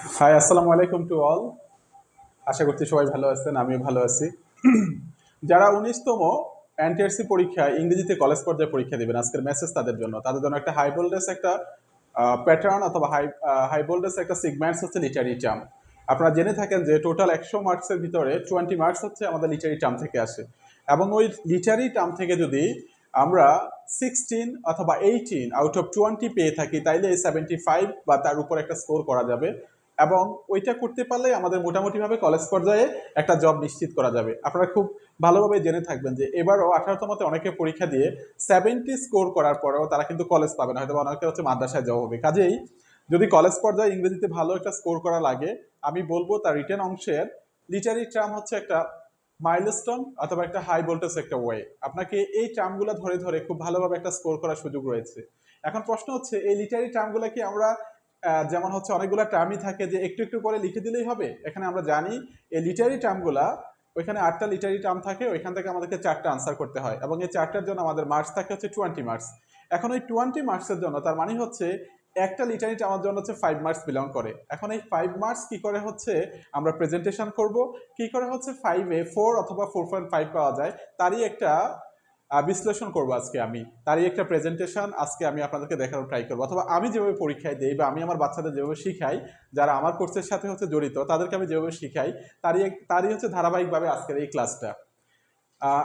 High আসসালামু আলাইকুম to all আশা করছি সবাই ভালো আছেন, আমিও ভালো আছি। যারা উনিশতম এনটিআরসি পরীক্ষা, ইংরেজিতে কলেজ পর্যায়ে পরীক্ষা দিবেন, আজকের মেসেজ তাদের জন্য। তাদের জন্য একটা হাই ভোল্টেজ একটা প্যাটার্ন অথবা হাই হাই ভোল্টেজ একটা সিগমেন্টস হচ্ছে লিটারি টার্ম আপনারা জেনে থাকেন যে টোটাল একশো মার্কসের ভিতরে টোয়েন্টি মার্কস হচ্ছে আমাদের লিটারি টার্ম থেকে আসে। এবং ওই লিটারি টার্ম থেকে যদি আমরা সিক্সটিন অথবা এইটিন আউট অফ টোয়েন্টি পেয়ে থাকি, তাইলে সেভেন্টি ফাইভ বা তার উপর একটা স্কোর করা যাবে। এবং ওইটা করতে পারলে আমাদের মোটামুটিভাবে কলেজ পর্যায়ে একটা জব নিশ্চিত করা যাবে। আপনারা খুব ভালোভাবে জেনে থাকবেন যে এবারও আঠারোতমতে অনেকে পরীক্ষা দিয়ে সেভেন্টি স্কোর করার পরেও তারা কিন্তু কলেজ পাবে না, হয়তো অনেকে হচ্ছে মাদ্রাসায় জব হবে। কাজেই যদি কলেজ পর্যায়ে ইংরেজিতে ভালো একটা স্কোর করা লাগে, আমি বলব তার রিটার্ন অংশের লিটারি ট্রাম হচ্ছে একটা মাইলস্টোন অথবা একটা হাই ভোল্টেজ একটা ওয়ে আপনাকে এই টার্মগুলো ধরে ধরে খুব ভালোভাবে একটা স্কোর করার সুযোগ রয়েছে। এখন প্রশ্ন হচ্ছে, এই লিটারি টার্মগুলো কি আমরা যেমন হচ্ছে অনেকগুলো টার্মই থাকে যে একটু একটু করে লিখে দিলেই হবে। এখানে আমরা জানি এই লিটারি টার্মগুলা ওইখানে আটটা লিটারি টার্ম থাকে, ওইখান থেকে আমাদেরকে চারটা আনসার করতে হয়। এবং এই চারটার জন্য আমাদের মার্কস থাকে হচ্ছে টোয়েন্টি মার্কস এখন ওই টোয়েন্টি মার্কসের জন্য, তার মানে হচ্ছে একটা লিটারি টার্মের জন্য হচ্ছে ফাইভ মার্কস বিলং করে। এখন এই ফাইভ মার্কস কী করে হচ্ছে আমরা প্রেজেন্টেশন করব? কি করে হচ্ছে ফাইভে ফোর অথবা ফোর পয়েন্ট ফাইভ পাওয়া যায়, তারই একটা বিশ্লেষণ করব আজকে আমি। তারই একটা প্রেজেন্টেশন আজকে আমি আপনাদেরকে দেখানোর ট্রাই করব। অথবা আমি যেভাবে পরীক্ষায় দিই বা আমি আমার বাচ্চাদের যেভাবে শিখাই, যারা আমার কোর্সের সাথে হচ্ছে জড়িত, তাদেরকে আমি যেভাবে শিখাই, তারই তারই হচ্ছে ধারাবাহিকভাবে আজকের এই ক্লাসটা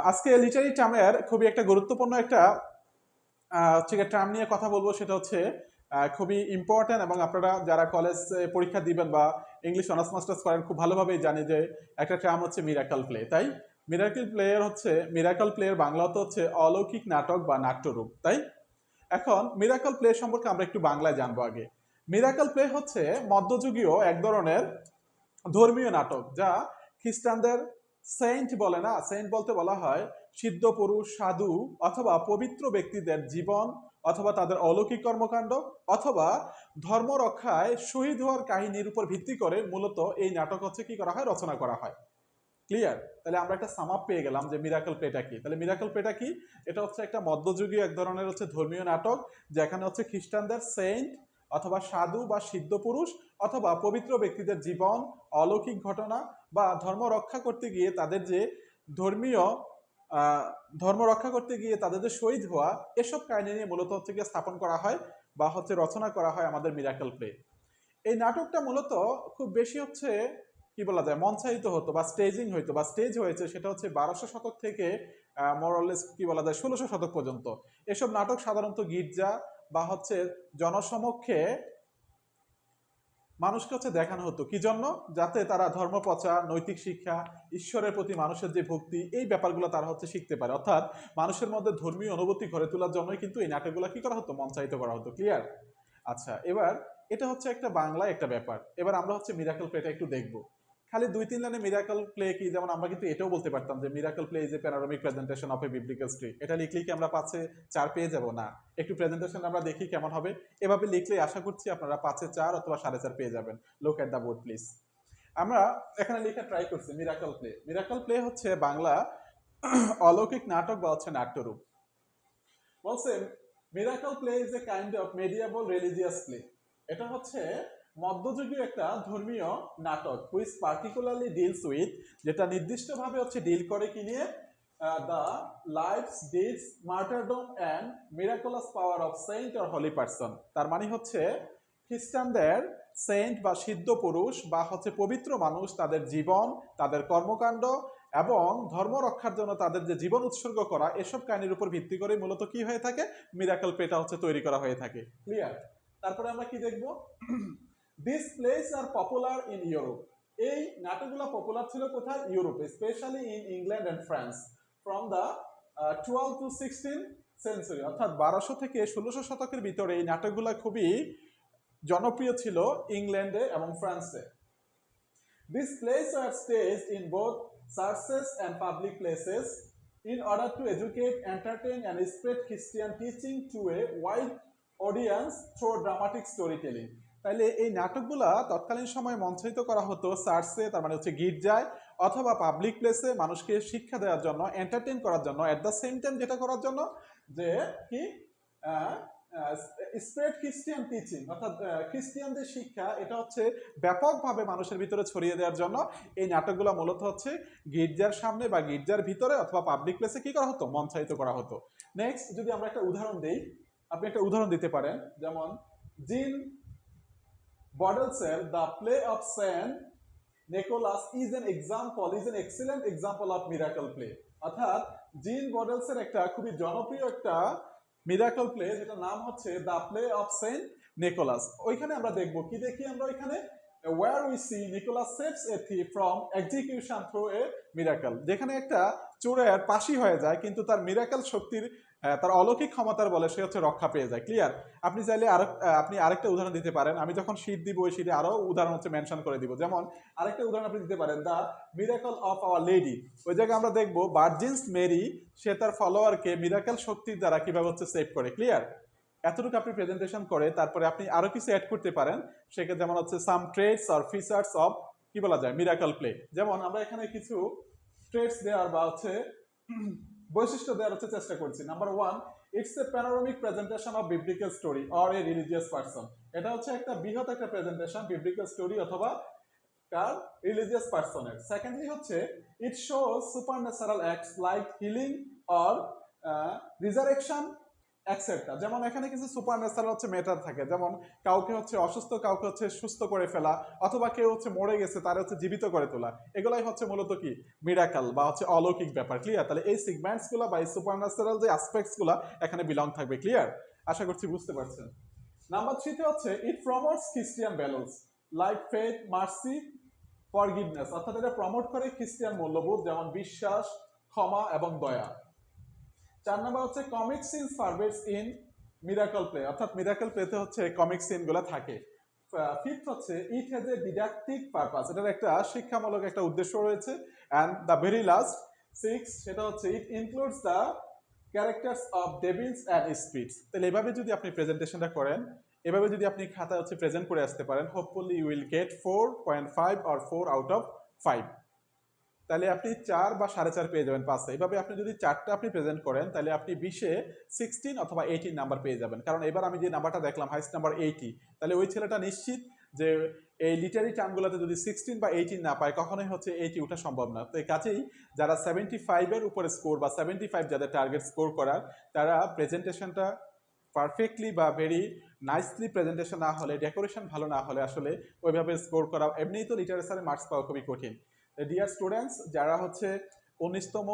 আজকে লিটারি টার্মের খুবই একটা গুরুত্বপূর্ণ একটা হচ্ছে টার্ম নিয়ে কথা বলব, সেটা হচ্ছে খুবই ইম্পর্ট্যান্ট এবং আপনারা যারা কলেজ পরীক্ষা দিবেন বা ইংলিশ অনার্স মাস্টার্স করেন, খুব ভালোভাবেই জানি যে একটা টার্ম হচ্ছে মিরাকল প্লে তাই? মিরাকল প্লেয়ার হচ্ছে মিরাকল প্লেয়ার বাংলাতে হচ্ছে অলৌকিক নাটক বা নাট্যরূপ, তাই? এখন মিরাকল প্লে সম্পর্কে আমরা একটু বাংলায় জানব আগে। মিরাকল প্লে হচ্ছে মধ্যযুগীয় এক ধরনের ধর্মীয় নাটক, যা খ্রিস্টানদের সেন্ট বলে না সেন্ট বলতে বলা হয় সিদ্ধ পুরুষ, সাধু অথবা পবিত্র ব্যক্তিদের জীবন অথবা তাদের অলৌকিক কর্মকাণ্ড অথবা ধর্ম রক্ষায় শহীদ হওয়ার কাহিনীর উপর ভিত্তি করে মূলত এই নাটক হচ্ছে কি করা হয়, রচনা করা হয়। ক্লিয়ার তাহলে আমরা একটা সামাপ পেয়ে গেলাম যে মিরাকল প্লেটা কি? তাহলে মিরাকল প্লেটা কি? এটা হচ্ছে একটা মধ্যযুগীয় এক ধরনের হচ্ছে ধর্মীয় নাটক, যেখানে হচ্ছে খ্রিস্টানদের সেন্ট অথবা সাধু বা সিদ্ধ পুরুষ অথবা পবিত্র ব্যক্তিদের জীবন, অলৌকিক ঘটনা বা ধর্ম রক্ষা করতে গিয়ে তাদের যে ধর্মীয় ধর্ম রক্ষা করতে গিয়ে তাদের যে শহীদ হওয়া, এসব কাহিনী নিয়ে মূলত হচ্ছে গিয়ে স্থাপন করা হয় বা হচ্ছে রচনা করা হয় আমাদের মিরাকল প্লে এই নাটকটা মূলত খুব বেশি হচ্ছে কি বলা যায়, মঞ্চায়িত হতো বা স্টেজিং হইতো বা স্টেজ হয়েছে সেটা হচ্ছে বারোশো শতক থেকে মোরলেস কি বলা যায়, ষোলোশো শতক পর্যন্ত। এসব নাটক সাধারণত গির্জা বা হচ্ছে জনসমক্ষে মানুষকে হচ্ছে দেখানো হতো। কি জন্য? যাতে তারা ধর্ম প্রচার নৈতিক শিক্ষা, ঈশ্বরের প্রতি মানুষের যে ভক্তি, এই ব্যাপারগুলো তারা হচ্ছে শিখতে পারে। অর্থাৎ মানুষের মধ্যে ধর্মীয় অনুভূতি গড়ে তোলার জন্যই কিন্তু এই নাটকগুলো কি করা হতো? মঞ্চায়িত করা হতো। ক্লিয়ার আচ্ছা এবার এটা হচ্ছে একটা বাংলায় একটা ব্যাপার। এবার আমরা হচ্ছে মিরাকল প্লেটা একটু দেখব। খালি দুই, তিন লাইনে মিরাকল প্লে কি? যেমন আমরা কিন্তু এটাও বলতে পারতাম যে miracle play is a panoramic presentation of a biblical story এটা লিখলেই কি আমরা পাঁচে চার পেয়ে যাব? না। একটু প্রেজেন্টেশন আমরা দেখি কেমন হবে। এভাবে লিখলে আশা করছি আপনারা পাঁচে চার অথবা সাড়ে চার পেয়ে যাবেন। লোক অ্যাট দ্য বোর্ড প্লিজ আমরা এখানে লিখে ট্রাই করছি মিরাকল প্লে মিরাকল প্লে হচ্ছে বাংলা অলৌকিক নাটক বা হচ্ছে নাট্যরূপ। বলছে miracle play is a kind of medieval religious play এটা হচ্ছে মধ্যযুগীয় একটা ধর্মীয় নাটক হুইচ পার্টিকুলারলি ডিলস উইথ যেটা নির্দিষ্টভাবে হচ্ছে ডিল করে কি নিয়ে? The life's deeds martyrdom and miraculous power of saint or holy person তার মানে হচ্ছে খ্রিস্টানদের সেন্ট বা সিদ্ধ পুরুষ বা হচ্ছে পবিত্র মানুষ তাদের জীবন, তাদের কর্মকাণ্ড এবং ধর্ম রক্ষার জন্য তাদের যে জীবন উৎসর্গ করা, এসব কাহিনীর উপর ভিত্তি করে মূলত কি হয়ে থাকে? মিরাকল পেটা হচ্ছে তৈরি করা হয়ে থাকে। ক্লিয়ার তারপরে আমরা কি দেখব? These plays are popular in Europe এই নাটকগুলো পপুলার ছিল কোথায়? ইউরোপে specially in England and France from the twelve to sixteen century অর্থাৎ বারোশো থেকে ষোলোশো শতকের ভিতরে এই নাটকগুলো খুবই জনপ্রিয় ছিল ইংল্যান্ডে এবং ফ্রান্সে these plays are staged in both churches and public places in order to educate entertain and spread Christian teaching to a wide audience through dramatic story telling তাইলে এই নাটকগুলা তৎকালীন সময় মঞ্চায়িত করা হতো চার্চে তার মানে হচ্ছে গির্জায়, অথবা পাবলিক প্লেসে মানুষকে শিক্ষা দেওয়ার জন্য এন্টারটেইন করার জন্য এট দ্য সেম টাইম যেটা করার জন্য যে কি স্প্রেড খ্রিস্টিয়ান টিচিং অর্থাৎ খ্রিস্টিয়ানদের শিক্ষা, এটা হচ্ছে ব্যাপকভাবে মানুষের ভিতরে ছড়িয়ে দেওয়ার জন্য এই নাটকগুলো মূলত হচ্ছে গির্জার সামনে বা গির্জার ভিতরে অথবা পাবলিক প্লেসে কি করা হতো? মঞ্চায়িত করা হতো। নেক্সট যদি আমরা একটা উদাহরণ দিই, আপনি একটা উদাহরণ দিতে পারেন, যেমন Jean বডেলসের the play of Saint Nicholas is an example is an excellent example of miracle play অর্থাৎ জিন বডেলসের একটা খুবই জনপ্রিয় একটা মিরাকল প্লে যেটা নাম হচ্ছে the play of Saint Nicholas ওইখানে আমরা দেখব, কি দেখি আমরা ওইখানে? Where we see Nicholas saves a thief from execution through a miracle যেখানে একটা চোরের পাশি হয়ে যায়, কিন্তু তার মিরাকল শক্তির তার অলৌকিক ক্ষমতার বলে সে হচ্ছে রক্ষা পেয়ে যায়। ক্লিয়ার আপনি চাইলে আরও আপনি আরেকটা উদাহরণ দিতে পারেন। আমি যখন শীত দিব, ওই শীতে আরও উদাহরণ হচ্ছে মেনশন করে দিব। যেমন, আরেকটা উদাহরণ আপনি দিতে পারেন। The miracle of Our Lady ওই জায়গায় আমরা দেখব ভার্জিনস মেরি সে তার ফলোয়ারকে মিরাকল শক্তির দ্বারা কীভাবে হচ্ছে সেভ করে। ক্লিয়ার এতটুকু আপনি প্রেজেন্টেশন করে তারপরে আপনি আরও কিছু অ্যাড করতে পারেন, সেক্ষেত্রে যেমন হচ্ছে some traits or features of কি বলা যায় মিরাকল প্লে যেমন আমরা এখানে কিছু ট্রেডস দেওয়ার বা হচ্ছে বৈশিষ্ট্য দেওয়ার হচ্ছে চেষ্টা করছি। Number one it's a panoramic presentation of biblical story or a religious person এটা হচ্ছে একটা বৃহৎ একটা প্রেজেন্টেশন বিবলিক্যাল স্টোরি অথবা কার রিলিজিয়াস পার্সনের সেকেন্ডলি হচ্ছে it shows supernatural acts like healing or resurrection etcetera যেমন এখানে কিছু সুপার ন্যাচারাল হচ্ছে মেটার থাকে। যেমন কাউকে হচ্ছে অসুস্থ, কাউকে হচ্ছে সুস্থ করে ফেলা, অথবা কেউ হচ্ছে মরে গেছে, তার হচ্ছে জীবিত করে তোলা। এগুলাই হচ্ছে মূলত কি? মিরাকাল বা হচ্ছে অলৌকিক ব্যাপার ক্লিয়ার তাহলে এই সিগমেন্টসগুলো বা এই সুপার ন্যাচারাল যে অ্যাসপেক্টসগুলো এখানে বিলং থাকবে ক্লিয়ার আশা করছি বুঝতে পারছেন। নাম্বার থ্রিতে হচ্ছে it promotes Christian values like faith mercy forgiveness অর্থাৎ এটা প্রমোট করে খ্রিস্টিয়ান মূল্যবোধ, যেমন বিশ্বাস, ক্ষমা এবং দয়া। চার নাম্বার হচ্ছে comic scenes pervades in miracle play অর্থাৎ মিরাকল প্লেতে হচ্ছে কমিক সিনগুলো থাকে। ফিফথ হচ্ছে ইট হ্যাজ এ ডিডাকটিক পারপাস এটার একটা শিক্ষামূলক একটা উদ্দেশ্য রয়েছে and the very last six সেটা হচ্ছে it includes the characters of devils and speeds তাহলে এভাবে যদি আপনি প্রেজেন্টেশনটা করেন, এভাবে যদি আপনি খাতা হচ্ছে প্রেজেন্ট করে আসতে পারেন hopefully you will get four point five R four out of five তাহলে আপনি চার বা সাড়ে চার পেয়ে যাবেন পাঁচে এইভাবে আপনি যদি চারটা আপনি প্রেজেন্ট করেন, তাহলে আপনি বিশে সিক্সটিন অথবা এইটিন নাম্বার পেয়ে যাবেন। কারণ এবার আমি যে নাম্বারটা দেখলাম হাইস্ট নাম্বার এইটি তাহলে ওই ছেলেটা নিশ্চিত যে এই লিটারি টার্মগুলোতে যদি সিক্সটিন বা এইটিন না পায়, কখনোই হচ্ছে এইটি ওঠা সম্ভব না। তো এই কাজেই যারা সেভেন্টি ফাইভের উপরে স্কোর বা সেভেন্টি ফাইভ যাদের টার্গেট স্কোর করার, তারা প্রেজেন্টেশনটা পারফেক্টলি বা ভেরি নাইসলি প্রেজেন্টেশন না হলে ডেকোরেশন ভালো না হলে আসলে ওইভাবে স্কোর করা এমনিই তো লিটারেচারে মার্কস পাওয়া খুবই কঠিন। ডিয়ার স্টুডেন্টস যারা হচ্ছে উনিশতম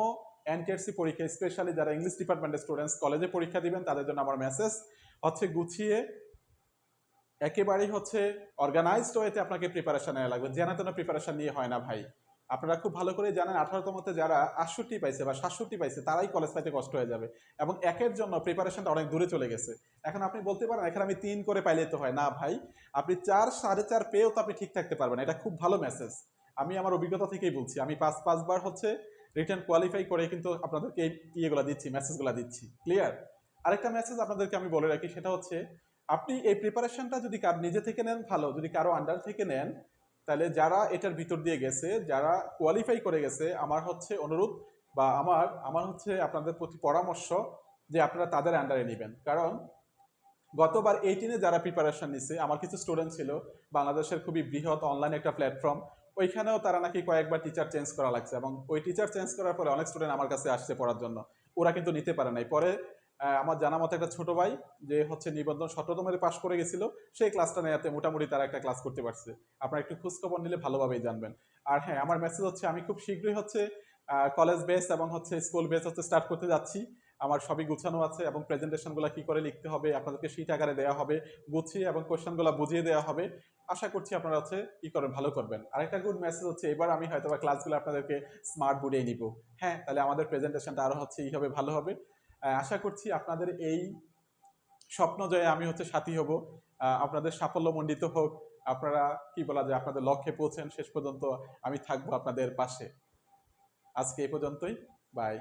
এনটিআরসি পরীক্ষা স্পেশালি যারা ইংলিশ ডিপার্টমেন্টের স্টুডেন্টস কলেজে পরীক্ষা দিবেন, তাদের জন্য আমার মেসেজ হচ্ছে গুছিয়ে একেবারেই হচ্ছে অর্গানাইজড ওয়েতে আপনাকে প্রিপারেশন নেওয়া লাগবে। যেন তেন প্রিপারেশন নিয়ে হয় না ভাই। আপনারা খুব ভালো করে জানেন আঠারোতমতে যারা আটষট্টি পাইছে বা সাতষট্টি পাইছে, তারাই কলেজ পাইতে কষ্ট হয়ে যাবে। এবং একের জন্য প্রিপারেশনটা অনেক দূরে চলে গেছে। এখন আপনি বলতে পারেন, এখানে আমি তিন করে পাইলে তো হয়। না ভাই, আপনি চার, সাড়ে চার পেয়েও তো আপনি ঠিক থাকতে পারবেন এটা খুব ভালো মেসেজ আমি আমার অভিজ্ঞতা থেকেই বলছি, আমি পাঁচ, পাঁচবার হচ্ছে রিটার্ন কোয়ালিফাই করে কিন্তু আপনাদেরকে এই ইয়েগুলো দিচ্ছি মেসেজগুলো দিচ্ছি ক্লিয়ার আরেকটা মেসেজ আপনাদেরকে আমি বলে রাখি, সেটা হচ্ছে আপনি এই প্রিপারেশনটা যদি কার, নিজে থেকে নেন ভালো, যদি কারও আন্ডার থেকে নেন, তাহলে যারা এটার ভিতর দিয়ে গেছে, যারা কোয়ালিফাই করে গেছে, আমার হচ্ছে অনুরোধ বা আমার আমার হচ্ছে আপনাদের প্রতি পরামর্শ যে আপনারা তাদের আন্ডারে নেবেন। কারণ গতবার এইটিনে যারা প্রিপারেশন নিছে, আমার কিছু স্টুডেন্ট ছিল, বাংলাদেশের খুবই বৃহৎ অনলাইন একটা প্ল্যাটফর্ম ওইখানেও তারা নাকি কয়েকবার টিচার চেঞ্জ করা লাগছে এবং ওই টিচার চেঞ্জ করার পরে অনেক স্টুডেন্ট আমার কাছে আসছে পড়ার জন্য। ওরা কিন্তু নিতে পারে নাই। পরে আমার জানা মতো একটা ছোট ভাই যে হচ্ছে নিবন্ধন সতেরোতমের পাশ করে গেছিল, সেই ক্লাসটা নেওয়াতে মোটামুটি তারা একটা ক্লাস করতে পারছে। আপনারা একটু খোঁজখবর নিলে ভালোভাবেই জানবেন। আর হ্যাঁ আমার মেসেজ হচ্ছে, আমি খুব শীঘ্রই হচ্ছে কলেজ বেস এবং হচ্ছে স্কুল বেস হচ্ছে স্টার্ট করতে যাচ্ছি। আমার সবই গুছানো আছে এবং প্রেজেন্টেশনগুলো কি করে লিখতে হবে, আপনাদেরকে শীট আকারে দেওয়া হবে, গুছিয়ে এবং কোয়েশ্চেনগুলো বুঝিয়ে দেওয়া হবে। আশা করছি আপনারা হচ্ছে কি করবেন ভালো করবেন। আরেকটা গুড মেসেজ হচ্ছে, এবার আমি হয়তো বা ক্লাসগুলো আপনাদেরকে স্মার্ট বোর্ডে নিব। হ্যাঁ তাহলে আমাদের প্রেজেন্টেশনটা আরও হচ্ছে এইভাবে ভালো হবে। আশা করছি আপনাদের এই স্বপ্ন জয়ে আমি হচ্ছে সাথী হব। আপনাদের সাফল্যমণ্ডিত হোক। আপনারা, কি বলা যায়, আপনাদের লক্ষ্যে পৌঁছেন। শেষ পর্যন্ত আমি থাকব আপনাদের পাশে। আজকে এই পর্যন্তই। বাই